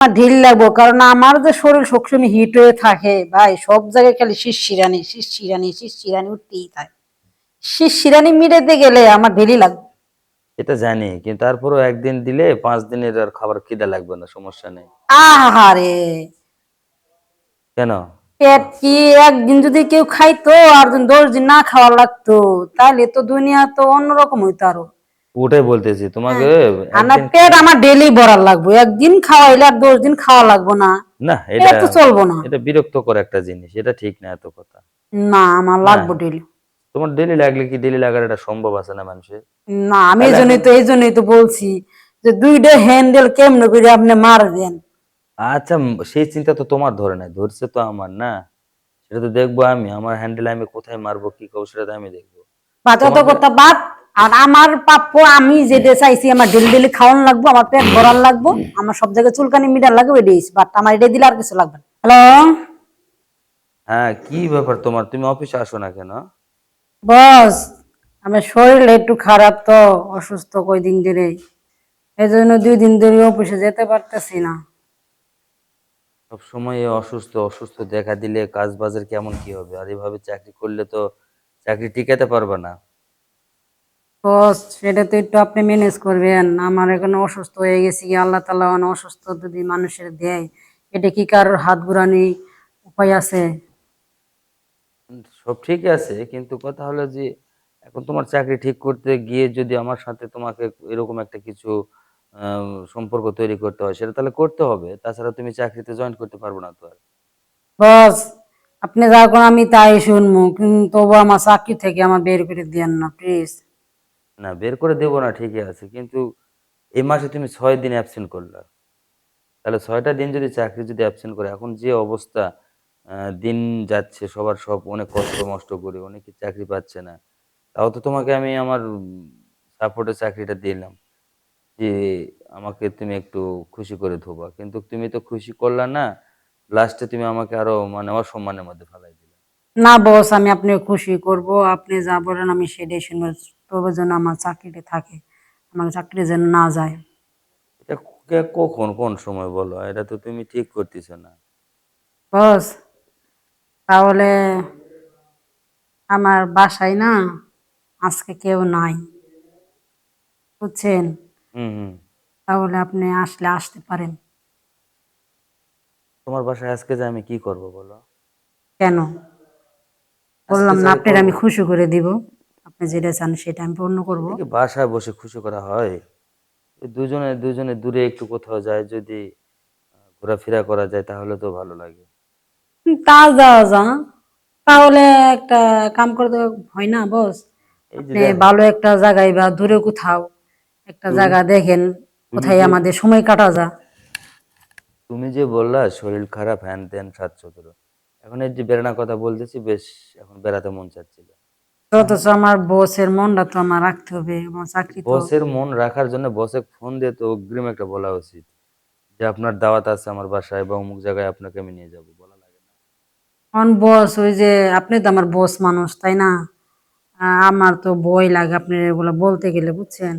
আমার ঢিল লাগবো কারণ আমার যে শরীর সবসময় হিট হয়ে থাকে ভাই সব জায়গায় খালি শিরশিরানি শিরশিরানি শিরশিরানি উঠতেই থাকে শিরশিরানি মিটাতে গেলে আমার ঢিলই লাগবে। এটা জানি কিন্তু তারপরও একদিন দিলে পাঁচ দিনের আর খাবার খিদে লাগবে না সমস্যা নেই। আহারে! কেন? পেট কি একদিন যদি কেউ খাইতো আর দিন দশ দিন না খাওয়া লাগতো তাহলে তো দুনিয়া তো অন্যরকম হইতো আরও। ওটাই বলতেছি তোমাকে আমার পেট আমার ডেলি ভরার লাগবে। একদিন খাওয়াইলে আর দশ দিন খাওয়া লাগবো না। না এটা তো চলবো না। এটা বিরক্তকর একটা জিনিস এটা ঠিক না এত কথা। না আমার লাগবে ডেলি তোমার ডেলি লাগলে কি ডেলি লাগার এটা সম্ভব আছে না মানুষের? না আমি এই জন্যই তো এই জন্যই তো বলছি যে দুইটা হ্যান্ডেল কেমনে করে আপনি মার দেন? আচ্ছা সেই চিন্তা তো তোমার ধরে নাই ধরছে তো আমার না। সেটা তো দেখব আমি আমার হ্যান্ডেল আমি কোথায় মারবো কি করব সেটা তো আমি দেখব। বাচ্চা তো কথা বাদ। আর আমার প্রাপ্য আমি যেটা চাইছি আমার ডেলি ডেলি খাওয়ান লাগবো আমার পেট ভরার লাগবো আমার সব জায়গায় চুলকানি মিটার লাগবে এটাই বাট আমার এটা দিলে আর কিছু লাগবে না। হ্যালো হ্যাঁ কি ব্যাপার তোমার? তুমি অফিসে আসো না কেন? বস আমার শরীর একটু খারাপ তো অসুস্থ কয়দিন ধরে। এই জন্য দুই দিন ধরে অফিসে যেতে পারতেছি না। সব সময় অসুস্থ অসুস্থ দেখা দিলে কাজ বাজার কেমন কি হবে? আর এভাবে চাকরি করলে তো চাকরি টিকাতে পারবে না। বস সেটা তো একটু আপনি ম্যানেজ করবেন। আমার এখানে অসুস্থ হয়ে গেছি কি আল্লাহ তালা মানে অসুস্থ যদি মানুষের দেয় এটা কি কারোর হাত ঘুরানি উপায় আছে? সব ঠিকই আছে কিন্তু কথা হলো যে এখন তোমার চাকরি ঠিক করতে গিয়ে যদি আমার সাথে তোমাকে এরকম একটা কিছু সম্পর্ক তৈরি করতে হয় সেটা তাহলে করতে হবে। তাছাড়া তুমি চাকরিতে জয়েন করতে পারব না তো আর। বস আপনি যা করেন আমি তাই শুনব কিন্তু তবু আমার চাকরি থেকে আমার বের করে দেন না প্লিজ না, বের করে দেবো না, ঠিকই আছে। কিন্তু এই মাসে তুমি ছয় দিন অ্যাবসেন্ট করলা। তাহলে ছয়টা দিন যদি চাকরি যদি অ্যাবসেন্ট করে, এখন যে অবস্থা দিন যাচ্ছে, সবার সব অনেক কষ্ট মষ্ট করে, অনেকে চাকরি পাচ্ছে না। তাও তো তোমাকে আমি আমার সাপোর্টে চাকরিটা দিলাম। যে আমাকে তুমি একটু খুশি করে ধোবা। কিন্তু তুমি তো খুশি করলা না লাস্টে তুমি আমাকে আরও মানে অসম্মানের মধ্যে ফেলাই দিলে। না বস আমি আপনি খুশি করব। আপনি যা বলেন আমি সেটাই শুনব তবে যেন আমার চাকরিটা থাকে আমার চাকরি যেন না যায়। এটা কে- কখন কোন সময় বলো? এটা তো তুমি ঠিক করতেছো না। বস তাহলে আমার বাসায় না আজকে কেউ নাই বুঝছেন? হুম হুম। তাহলে আপনি আসলে আসতে পারেন। তোমার বাসায় আজকে যে আমি কি করব বলো? কেন? বললাম না যাই আপনার আমি খুশি করে দিব। যেটা চান সেটা আমি পূর্ণ করব। বাসায় বসে খুশি করা হয়। দুজনে দুজনে দূরে একটু কোথাও যায় যদি ঘোরাফেরা করা যায় তাহলে তো ভালো লাগে। তা যাওয়া যা। তাহলে একটা কাম করতে হয় না বস? আপনি ভালো একটা জায়গায় বা দূরে কোথাও একটা জায়গা দেখেন কোথায় আমাদের সময় কাটা যা। তুমি যে বললা শরীর খারাপ হ্যান ত্যান সাত সতেরো এখন এই যে বেড়ানোর কথা বলতেছি বেশ এখন বেড়াতে মন চাচ্ছিল। অথচ আমার বসের মনটা তো আমার রাখতে হবে আমার চাকরি তো বসের মন রাখার জন্য বসে ফোন দিয়ে তো অগ্রিম একটা বলা উচিত। যে আপনার দাওয়াত আছে আমার বাসায় বা অমুক জায়গায় আপনাকে আমি নিয়ে যাব বলা লাগে না। অন বস ওই যে আপনি তো আমার বস মানুষ তাই না? আহ, আমার তো বই লাগে আপনি এগুলো বলতে গেলে বুঝছেন?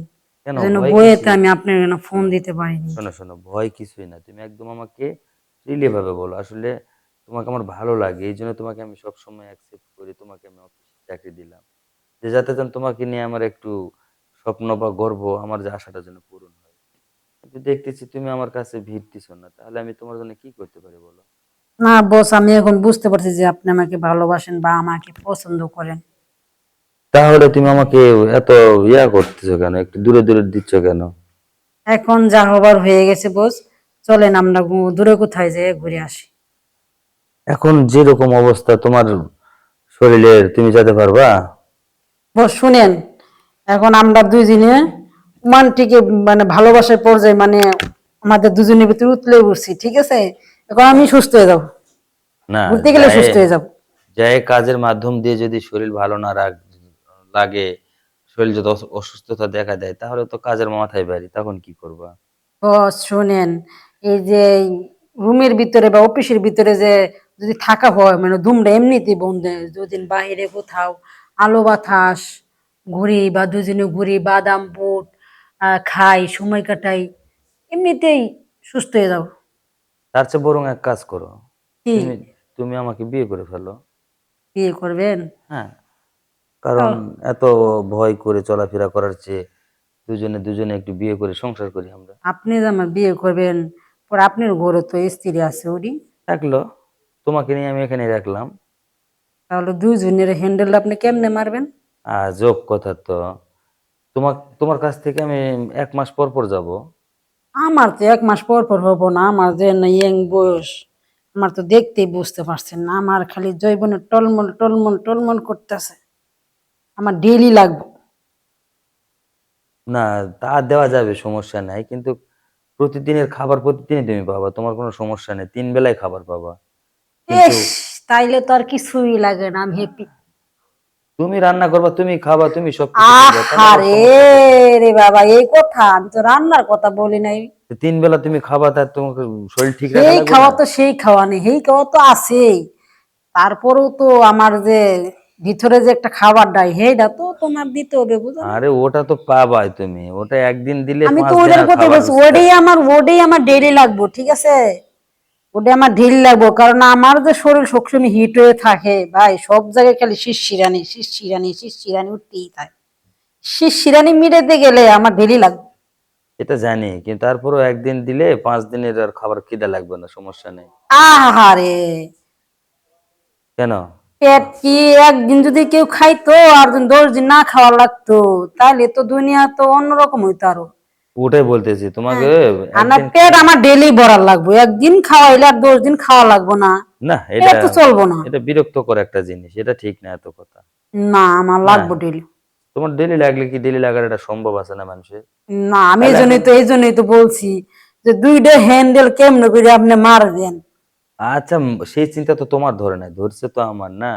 কেন? এই জন্য ভয় বইয়েতে কিসের? আমি আপনার ফোন দিতে পারিনি। শোনো শোনো ভয় কিছুই না। তুমি একদম আমাকে ফ্রিলি ভাবে বলো। আসলে তোমাকে আমার ভালো লাগে এই জন্য তোমাকে আমি সবসময় অ্যাকসেপ্ট করি তোমাকে আমি অফিসে চাকরি দিলাম। যে যাতে যেন তোমাকে নিয়ে আমার একটু স্বপ্ন বা গর্ব আমার যে আশাটা যেন পূরণ হয়। কিন্তু দেখতেছি তুমি আমার কাছে ভিড়তেছো না তাহলে আমি তোমার জন্য কি করতে পারি বলো? না বস আমি এখন বুঝতে পারছি যে আপনি আমাকে ভালোবাসেন বা আমাকে পছন্দ করেন। তাহলে তুমি আমাকে এত ইয়া করতেছো কেন? একটু দূরে দূরে দিচ্ছ কেন? এখন যা হবার হয়ে গেছে বস চলেন আমরা দূরে কোথায় যেয়ে ঘুরে আসি। এখন যেরকম অবস্থা তোমার শরীরের তুমি যেতে পারবা? শুনেন এখন আমরা দুইজনে রোমান্টিকে মানে ভালোবাসার পর্যায়ে মানে আমাদের দুজনের ভিতরে উতলে উঠছি ঠিক আছে? এখন আমি সুস্থ হয়ে যাব। না ঘুরতে গেলে সুস্থ হয়ে যাব। যাই কাজের মাধ্যম দিয়ে যদি শরীর ভালো না রাখ লাগে শরীর যদি অসুস্থতা দেখা দেয় তাহলে তো কাজের মাথায় বাড়ি তখন কি করবা? বস শোনেন এই যে রুমের ভিতরে বা অফিসের ভিতরে যে যদি থাকা হয় মানে ধুমটা এমনিতেই বন্ধ দুদিন বাইরে কোথাও আলো বাতাস ঘুরি বা দুজনে ঘুরি বাদাম বুট খাই সময় কাটাই এমনিতেই সুস্থ হয়ে যাও। তার চেয়ে বরং এক কাজ করো তুমি তুমি আমাকে বিয়ে করে ফেলো। বিয়ে করবেন? হ্যাঁ কারণ এত ভয় করে চলাফেরা করার চেয়ে দুজনে দুজনে একটু বিয়ে করে সংসার করি আমরা। আপনি যে আমার বিয়ে করবেন পরে আপনার ঘরে তো স্ত্রী আছে ওরি থাকল তোমাকে নিয়ে আমি এখানে রাখলাম। তাহলে দুইজনের হ্যান্ডেল আপনি কেমনে মারবেন? আর যোগ কথা তো। তোমার তোমার কাছ থেকে আমি এক মাস পর পর যাব। আমার তো এক মাস পর পর হব না আমার যে ইয়ং বয়স আমার তো দেখতেই বুঝতে পারছেন না আমার খালি জৈবনে টলমল টলমল টলমল করতেছে। আমার ডেইলি লাগবে। না তা দেওয়া যাবে সমস্যা নাই কিন্তু প্রতিদিনের খাবার প্রতিদিনই তুমি পাবা তোমার কোনো সমস্যা নেই তিন বেলায় খাবার পাবা। তাইলে তো আর কিছুই লাগে না আমি হ্যাপি তুমি রান্না করবা তুমি খাবা তুমি সব আর রে বাবা এই কথা আমি তো রান্নার কথা বলি নাই। তিন বেলা তুমি খাবা তার তোমাকে শরীর ঠিক রাখা লাগবে খাওয়া তো সেই খাওয়া নেই সেই খাওয়া তো আছেই। তারপরেও তো আমার যে ভিতরে যে একটা খাবার ডাই সেইটা তো তোমার দিতে হবে বুঝো আরে ওটা তো পাবাই তুমি ওটা একদিন দিলে আমি তো ওটার কথা বলছি ওটাই আমার ওটাই আমার ডেইলি লাগবো ঠিক আছে? ওটাই আমার ডেইলি লাগবো কারণ আমার যে শরীর সবসময় হিট হয়ে থাকে ভাই সব জায়গায় খালি শিরশিরানি শিরশিরানি শিরশিরানি উঠতেই থাকে শিরশিরানি মিটাতে গেলে আমার ডেইলি লাগবে। এটা জানি কিন্তু তারপরেও একদিন দিলে পাঁচ দিনের আর খাবার খিদা লাগবে না সমস্যা নেই। আহারে! কেন? পেট কি একদিন যদি কেউ খাইতো আর দিন দশ দিন না খাওয়া লাগতো তাহলে তো দুনিয়া তো অন্যরকম হইতো আরও। ওটাই বলতেছি তোমাকে আমার পেট আমার ডেলি ভরার লাগবো। একদিন খাওয়াইলে আর দশ দিন খাওয়া লাগবো না। না এটা তো চলবো না। এটা বিরক্তকর একটা জিনিস এটা ঠিক না এত কথা। না আমার লাগবো ডেলি তোমার ডেলি লাগলে কি ডেলি লাগার এটা সম্ভব আছে না মানুষের? না আমি এই জন্যই তো এই জন্যই তো বলছি যে দুইটা হ্যান্ডেল কেমনে করে আপনি মার দেন? আচ্ছা সেই চিন্তা তো তোমার ধরে নাই ধরছে তো আমার না।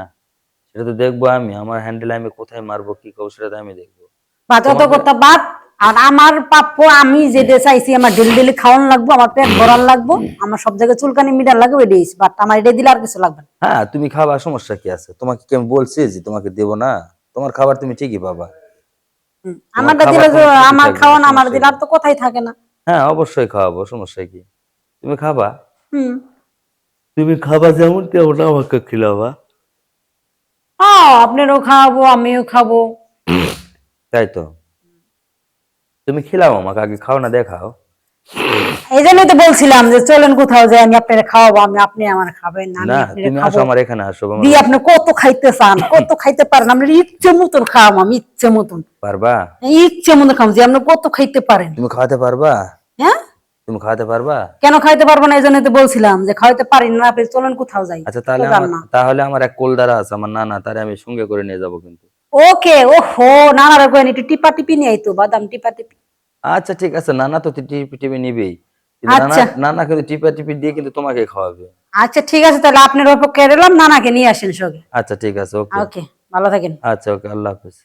সেটা তো দেখব আমি আমার হ্যান্ডেল আমি কোথায় মারবো কি করব সেটা তো আমি দেখব। বাচ্চা তো কথা বাদ আর আমার প্রাপ্য আমি যেটা চাইছি আমার ডেলি ডেলি খাওয়ান লাগবো আমার পেট ভরার লাগবো আমার সব জায়গায় চুলকানি মিটার লাগবে এটাই বাট আমার এটা দিলে আর কিছু লাগবে না। হ্যাঁ তুমি খাবার সমস্যা কি আছে? তোমাকে কি আমি বলছি যে তোমাকে দেবো না? তোমার খাবার তুমি ঠিকই পাবা। আমারটা দিলে আমার খাওয়ান আমার দিলে আর তো কথাই থাকে না। হ্যাঁ অবশ্যই খাওয়াবো সমস্যা কি? তুমি খাবা? হুম। তুমি খাবা যেমন তেমন আমাকে খিলাবা। হ্যাঁ আপনারও খাওয়াবো আমিও খাব। তাই তো? তুমি খিলাও আমাকে আগে খাও না দেখাও। এই জন্যই তো বলছিলাম যে চলেন কোথাও যাই আমি আপনার খাওয়াবো আমি আপনি আমার খাবেন না আপনারে তুমি আসো আমার এখানে আসো আমার- দিয়ে আপনি কত খাইতে চান কত খাইতে পারেন আপনার ইচ্ছে মতন খাওয়াম আমি ইচ্ছে মতন। পারবা? ইচ্ছে মতন খাওয়াম যে আপনি কত খাইতে পারেন। তুমি খাওয়াতে পারবা? হ্যাঁ? তুমি খাওয়াতে পারবা? কেন খাইতে পারব না এই জন্য তো বলছিলাম যে খাওয়াতে পারি না আপনি চলেন কোথাও যাই আচ্ছা তাহলে আমার। তাহলে আমার এক কোলদারা আছে আমার নানা তারে আমি সঙ্গে করে নিয়ে যাব কিন্তু। ওকে ও হো নানা রকম একটু টিপা টিপি নিয়ে আইতো বাদাম টিপা টিপি। আচ্ছা ঠিক আছে নানা তো টিপি টিপি নিবেই। নানা আচ্ছা। নানা কিন্তু টিপা টিপি দিয়ে কিন্তু তোমাকে খাওয়াবে। আচ্ছা ঠিক আছে তাহলে আপনার অপেক্ষা রইলাম নানাকে নিয়ে আসেন সঙ্গে আচ্ছা ঠিক আছে ওকে। ওকে ভালো থাকেন। আচ্ছা ওকে আল্লাহ হাফেজ।